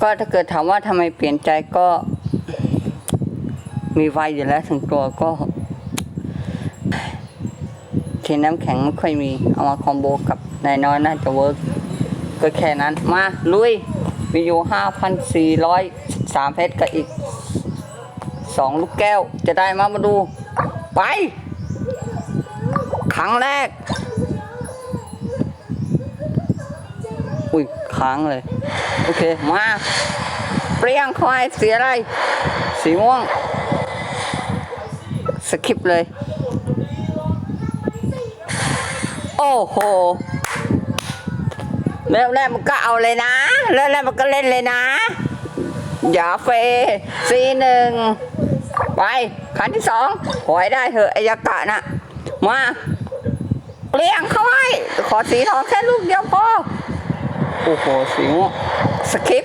ก็ถ้าเกิดถามว่าทำไมเปลี่ยนใจก็ มีไฟอยู่แล้วถึงตัวก็เทน้ำแข็งไม่ค่อยมี เอามาคอมโบกับนายน้อยน่าจะเวิร์กก็แค่นั้น มาลุยมีอยู่ห้าพันสี่ร้อยสามเพชรกับอีกสองลูกแก้วจะได้มามาดู ไปครั้งแรก ยค้างเลย โอเค มา เปรี้ยงควายสีอะไร สีม่วง สคิปเลย โอ้โหเริ่มแรกมันก็เอาเลยนะ เริ่มแรกมันก็เล่นเลยนะ อย่าเฟซีหนึ่งไปคันที่สองขอให้ได้เถอะอายากะนะมาเลี้ยงเขาไว้ขอสีทองแค่ลูกเดียวพอ โอ้โหสีม่วงสคริป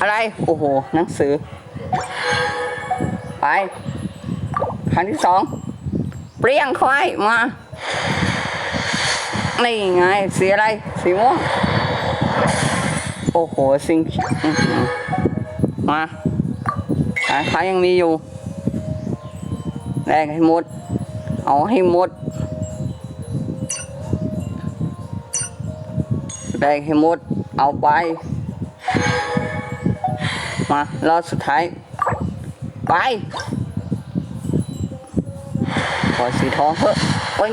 อะไร โอ้โห หนังสือ ไปคันที่สองเปรี้ยงเข้าไว้มา นี่ไง สีอะไร สีม่วง โอ้โห สิ่งมาสายฟ้ายังมีอยู่แลกให้หมด เอาให้หมด แลกให้หมด เอาไป มารอบสุดท้าย ไป ขอสีทองเถอะโอ้ย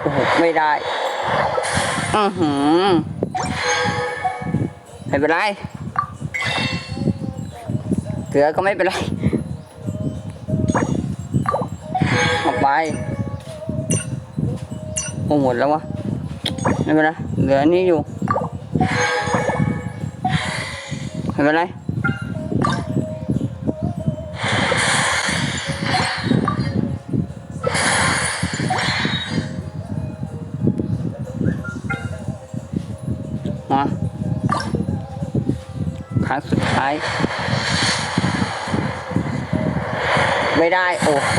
โอ้โหไม่ได้ อือหือไม่เป็นไร เกลือก็ไม่เป็นไรเอาไปโอ้หมดแล้ววะ ไม่เป็นไรเหลืออันนี้อยู่ไม่เป็นไรมาครั้งสุดท้าย ไม่ได้ โอ้โห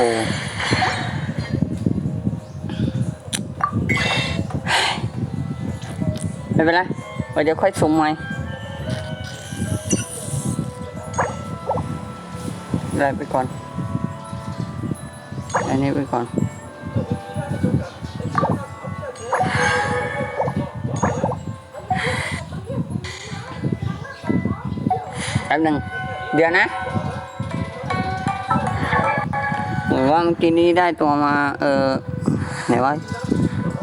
ไม่เป็นไรเดี๋ยวค่อยสุ่มใหม่ได้ไปก่อน อันนี้ไปก่อนแป๊บหนึ่งเดี๋ยวนะเหมือนว่าเมื่อกี้นี้ได้ตัวมา เออไหนวะ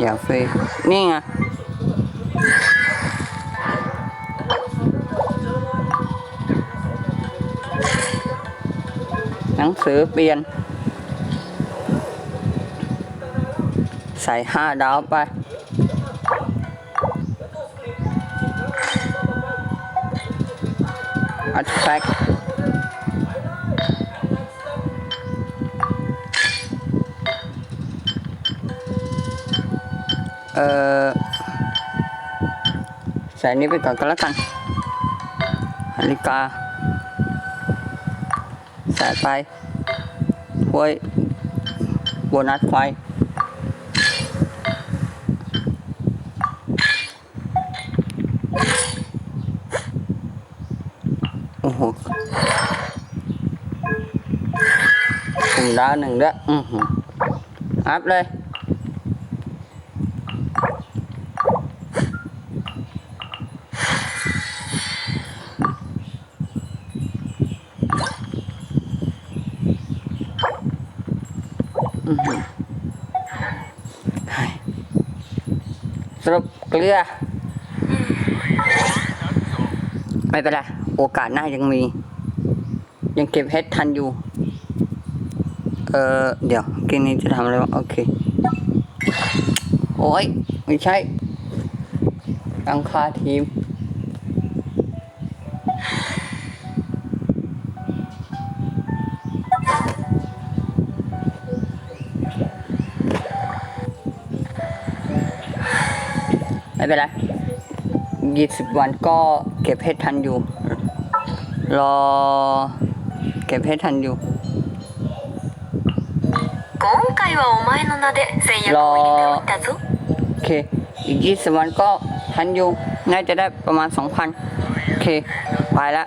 อย่าเฟยนี่ไง งสือเปลี่ยน ใส่ห้าดาวไป artifact เออใส่นนี้ไปก่อนก็แล้วกันนาฬิกาใส่ไป ห้วยโบนัสควายโอ้โหถุงดาวหนึ่งด้วยอือหืออัพเลย อือหือให้ สรุปเกลือ ไม่เป็นไรโอกาสหน้ายังมี ยังเก็บเฮดทันอยู่ เออเดี๋ยวกินนี้จะทำอะไรวะโอเค โอ้ย ไม่ใช่ตั้งค่าทีม ไม่เป็นไรยี่สิบวันก็เก็บเพชรทันอยู่ รอ เก็บเพชรทันอยู่ 今回はお前の名で戦略を入れておいたぞ โอเค อีกยี่สิบวันก็ทันอยู่ น่าจะได้ประมาณสองพัน เค ไปละ